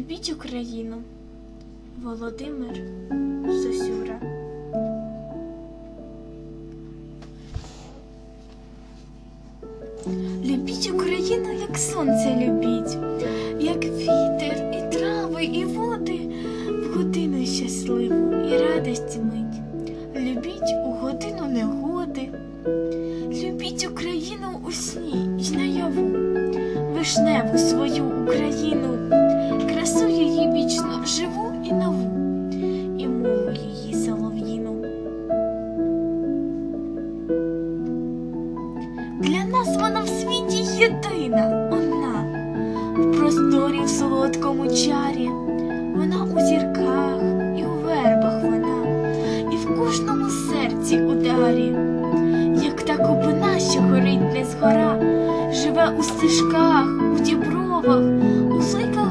Любіть Україну. Володимир Сосюра. Любіть Україну, як сонце любіть, як вітер, і трави, і води, в годину щасливу і радості мить. Любіть у годину негоди. Любіть Україну у сні й наяву, вишневу свою Україну, красу її вічно живу і нову, і мову її солов'їну. Для нас вона в світі єдина, одна, в просторі в солодкому чарі, вона у зірках і у вербах вона, і в кожному серці ударі, як та купина, що горить не згора, живе у стежках, у дібровах, у зойках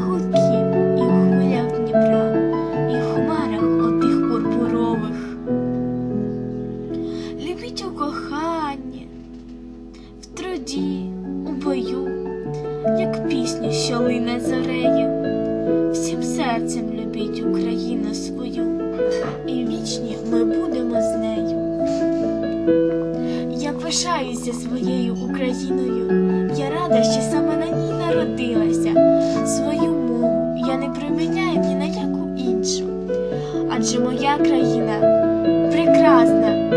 Любіть у коханні, в труді, у бою, як пісню, що лине зорею. Всім серцем любіть Україну свою, і вічні ми будемо з нею. Я пишаюся своєю Україною, я рада, що саме на ній народилася. Свою мову я не приміняю ні на яку іншу, адже моя країна прекрасна